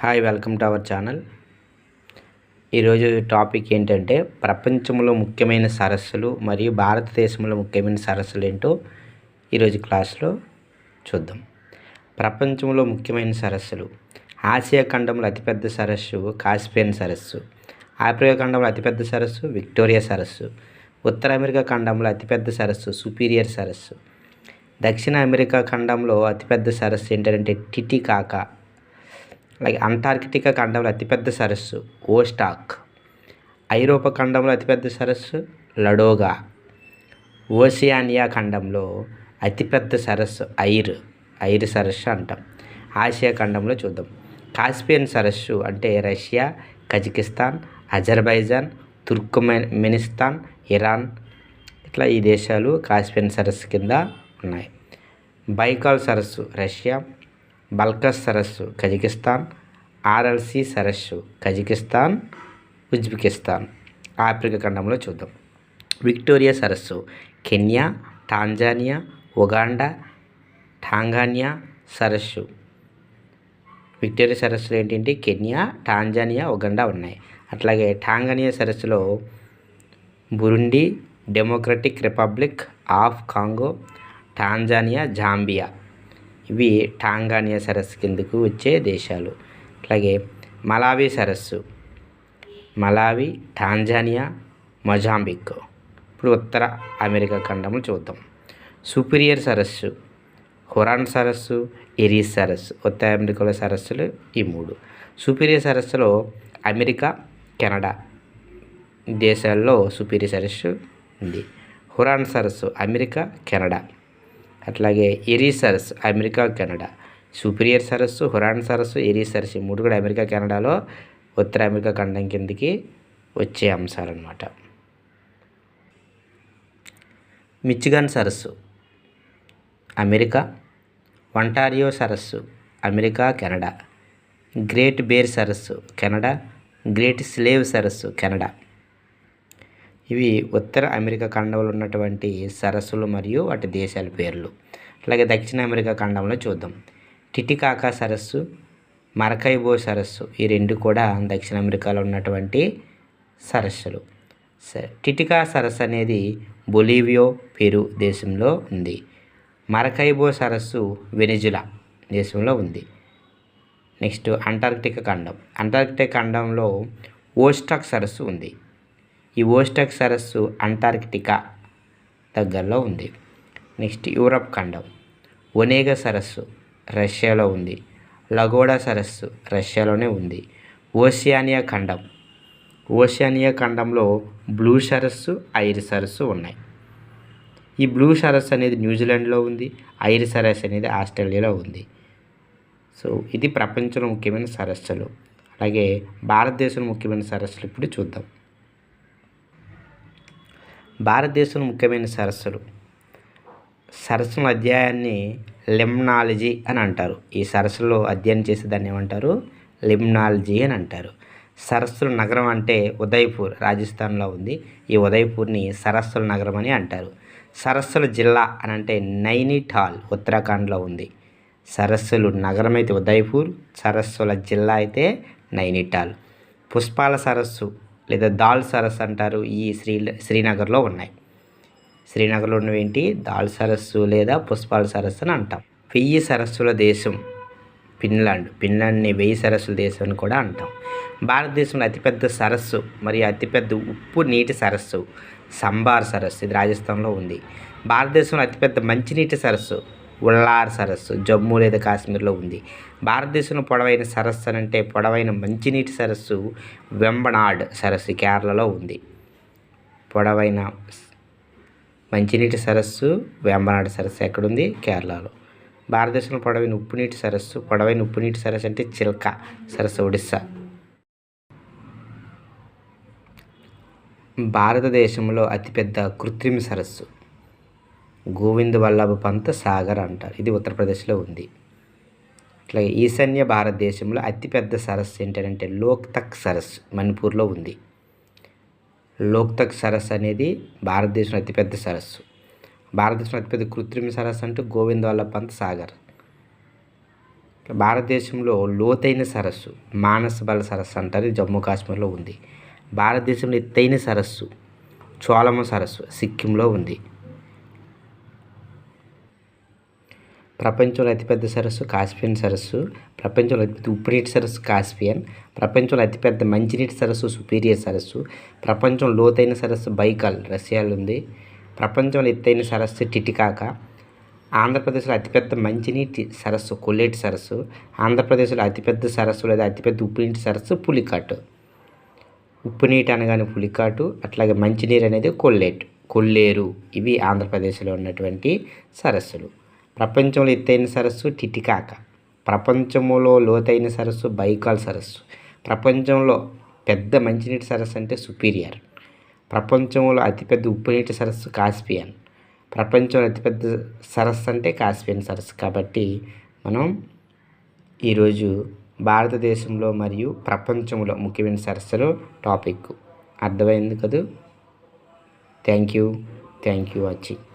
Hi welcome to our channel ఈరోజు topic ఏంటంటే ప్రపంచంలో ముఖ్యమైన సరస్సులు మరియు భారతదేశంలో ముఖ్యమైన సరస్సులు ఏంటో ఈరోజు క్లాస్లో చూద్దాం. ప్రపంచంలో ముఖ్యమైన సరస్సులు. ఆసియా ఖండంలో అతిపెద్ద సరస్సు కాస్పియన్ సరస్సు. ఆఫ్రికా ఖండంలో అతిపెద్ద సరస్సు విక్టోరియా సరస్సు. ఉత్తర అమెరికా ఖండంలో అతిపెద్ద సరస్సు సుపీరియర్ సరస్సు. దక్షిణ అమెరికా ఖండంలో అతిపెద్ద సరస్సు ఏంటంటే టిటికాకా. అలాగే అంటార్కిటికా ఖండంలో అతిపెద్ద సరస్సు ఓస్టాక్ ఐరోపా ఖండంలో అతిపెద్ద సరస్సు లడోగా ఓసియానియా ఖండంలో అతిపెద్ద సరస్సు ఐర్ ఐర్ సరస్సు అంటాం. ఆసియా ఖండంలో చూద్దాం. కాస్పియన్ సరస్సు అంటే Russia Kazakhstan Azerbaijan Turkmenistan Iran. ఇట్లా ఈ దేశాలు కాస్పియన్ సరస్సు కింద ఉన్నాయి. బైకాల్ సరస్సు రష్యా. బల్కస్ సరస్సు కజకిస్తాన్. ఆర్ఎల్సి సరస్సు కజకిస్తాన్ ఉజ్బెకిస్తాన్. ఆఫ్రికా ఖండంలో చూద్దాం. విక్టోరియా సరస్సు కెన్యా టాంజానియా ఉగాండా టాంగానియా సరస్సు. విక్టోరియా సరస్సులు ఏంటంటే కెన్యా టాంజానియా ఉగాండా ఉన్నాయి. అట్లాగే టాంగానియా సరస్సులో Burundi Democratic Republic of Congo Tanzania Zambia. ఇవి టాంగానియా సరస్సు కిందకు వచ్చే దేశాలు. అలాగే మలావి సరస్సు. Malawi Tanzania Mozambique. ఇప్పుడు ఉత్తర అమెరికా ఖండము చూద్దాం. సుపీరియర్ సరస్సు హురాన్ సరస్సు ఎరీస్ సరస్సు. ఉత్తర అమెరికాలో సరస్సులు ఈ మూడు. సుపీరియర్ సరస్సులో అమెరికా కెనడా దేశాల్లో సుపీరియర్ సరస్సు ఉంది. హురాన్ సరస్సు అమెరికా కెనడా. అట్లాగే ఎరీ సరస్సు అమెరికా కెనడా. సుపీరియర్ సరస్సు హురాన్ సరస్సు ఎరీ సరస్సు ఈ మూడు కూడా అమెరికా కెనడాలో ఉత్తర అమెరికా ఖండం కిందకి వచ్చే అంశాలన్నమాట. మిచిగన్ సరస్సు అమెరికా. వంటారియో సరస్సు అమెరికా కెనడా. గ్రేట్ బేర్ సరస్సు కెనడా. గ్రేట్ స్లేవ్ సరస్సు కెనడా. ఇవి ఉత్తర అమెరికా ఖండంలో ఉన్నటువంటి సరస్సులు మరియు వాటి దేశాల పేర్లు. అలాగే దక్షిణ అమెరికా ఖండంలో చూద్దాం. టిటికాకా సరస్సు మరకైబో సరస్సు ఈ రెండు కూడా దక్షిణ అమెరికాలో ఉన్నటువంటి సరస్సులు. సరే టిటికా సరస్సు అనేది బొలీవియో పెరు దేశంలో ఉంది. మరకైబో సరస్సు వెనిజులా దేశంలో ఉంది. నెక్స్ట్ అంటార్కిటిక్ ఖండం. అంటార్కిటిక్ ఖండంలో ఓస్టాక్ సరస్సు ఉంది. ఈ ఓస్టక్ సరస్సు అంటార్కిటికా దగ్గరలో ఉంది. నెక్స్ట్ యూరప్ ఖండం. ఒనేగా సరస్సు రష్యాలో ఉంది. లగోడా సరస్సు రష్యాలోనే ఉంది. ఓషియానియా ఖండం. ఓషియానియా ఖండంలో బ్లూ సరస్సు ఐర్ సరస్సు ఉన్నాయి. ఈ బ్లూ సరస్సు అనేది న్యూజిలాండ్లో ఉంది. ఐర్ సరస్సు అనేది ఆస్ట్రేలియాలో ఉంది. సో ఇది ప్రపంచంలో ముఖ్యమైన సరస్సులు. అలాగే భారతదేశంలో ముఖ్యమైన సరస్సులు ఇప్పుడు చూద్దాం. భారతదేశంలో ముఖ్యమైన సరస్సులు. సరస్సుల అధ్యాయాన్ని లిమ్నాలజీ అని అంటారు. ఈ సరస్సులో అధ్యయనం చేసే దాన్ని ఏమంటారు? లిమ్నాలజీ అని అంటారు. సరస్సుల నగరం అంటే ఉదయ్పూర్ రాజస్థాన్లో ఉంది. ఈ ఉదయ్పూర్ని సరస్సుల నగరం అని అంటారు. సరస్సుల జిల్లా అని అంటే నైనిటాల్ ఉత్తరాఖండ్లో ఉంది. సరస్సులు నగరం అయితే ఉదయ్పూర్ సరస్సుల జిల్లా అయితే నైనిటాల్. పుష్పాల సరస్సు లేదా దాల్ సరస్సు అంటారు ఈ శ్రీ శ్రీనగర్లో ఉన్నాయి. శ్రీనగర్లో ఉన్నవి ఏంటి? దాల్ సరస్సు లేదా పుష్పాల సరస్సు అని అంటాం. వెయ్యి సరస్సుల దేశం ఫిన్లాండ్. ఫిన్లాండ్ని వెయ్యి సరస్సుల దేశం అని కూడా అంటాం. భారతదేశంలో అతిపెద్ద సరస్సు మరియు అతిపెద్ద ఉప్పు నీటి సరస్సు సంబార్ సరస్సు ఇది రాజస్థాన్లో ఉంది. భారతదేశంలో అతిపెద్ద మంచినీటి సరస్సు ఉల్లార్ సరస్సు జమ్మూ లేదా కాశ్మీర్లో ఉంది. భారతదేశంలో పొడవైన సరస్సు అని అంటే పొడవైన మంచినీటి సరస్సు వెంబనాడ్ సరస్సు కేరళలో ఉంది. పొడవైన మంచినీటి సరస్సు వెంబనాడ్ సరస్సు ఎక్కడుంది? కేరళలో. భారతదేశంలో పొడవైన ఉప్పునీటి సరస్సు పొడవైన ఉప్పునీటి సరస్సు అంటే చిల్కా సరస్సు ఒడిస్సా. భారతదేశంలో అతిపెద్ద కృత్రిమ సరస్సు. గోవింద్ వల్లభ పంత్ సాగర్ అంటారు. ఇది ఉత్తరప్రదేశ్లో ఉంది. అట్లాగే ఈశాన్య భారతదేశంలో అతిపెద్ద సరస్సు ఏంటంటే లోక్తక్ సరస్సు మణిపూర్లో ఉంది. లోక్తక్ సరస్సు అనేది భారతదేశంలో అతిపెద్ద సరస్సు. భారతదేశంలో అతిపెద్ద కృత్రిమ సరస్సు అంటూ గోవింద వల్లభ పంత్ సాగర్. భారతదేశంలో లోతైన సరస్సు మానస బల సరస్సు అంటారు. జమ్మూ కాశ్మీర్లో ఉంది. భారతదేశంలో ఎత్తైన సరస్సు చోళమ సరస్సు సిక్కింలో ఉంది. ప్రపంచంలో అతిపెద్ద సరస్సు కాస్పియన్ సరస్సు ప్రపంచంలో అతిపెద్ద ఉప్పునీటి సరస్సు కాస్పియన్ ప్రపంచంలో అతిపెద్ద మంచినీటి సరస్సు సుపీరియర్ సరస్సు ప్రపంచం లోతైన సరస్సు బైకాల్ రష్యాలో ఉంది. ప్రపంచంలో ఎత్తైన సరస్సు టిటికాక ఆంధ్రప్రదేశ్లో అతిపెద్ద మంచినీటి సరస్సు కొల్లేటి సరస్సు ఆంధ్రప్రదేశ్లో అతిపెద్ద సరస్సు లేదా అతిపెద్ద ఉప్పునీటి సరస్సు పులికాటు. ఉప్పునీటి అనగానే పులికాటు అట్లాగే మంచినీరు అనేది కొల్లేటు కొల్లేరు ఇవి ఆంధ్రప్రదేశ్లో ఉన్నటువంటి సరస్సులు. ప్రపంచంలో ఎత్తైన సరస్సు టిటికాక. ప్రపంచంలో లోతైన సరస్సు బైకాల్ సరస్సు. ప్రపంచంలో పెద్ద మంచినీటి సరస్సు అంటే సుపీరియర్. ప్రపంచంలో అతిపెద్ద ఉప్పునీటి సరస్సు కాస్పియన్. ప్రపంచంలో అతిపెద్ద సరస్సు అంటే కాస్పియన్ సరస్సు. కాబట్టి మనం ఈరోజు భారతదేశంలో మరియు ప్రపంచంలో ముఖ్యమైన సరస్సులు టాపిక్. అర్థమైంది కదా? Thank you. Thank you watching.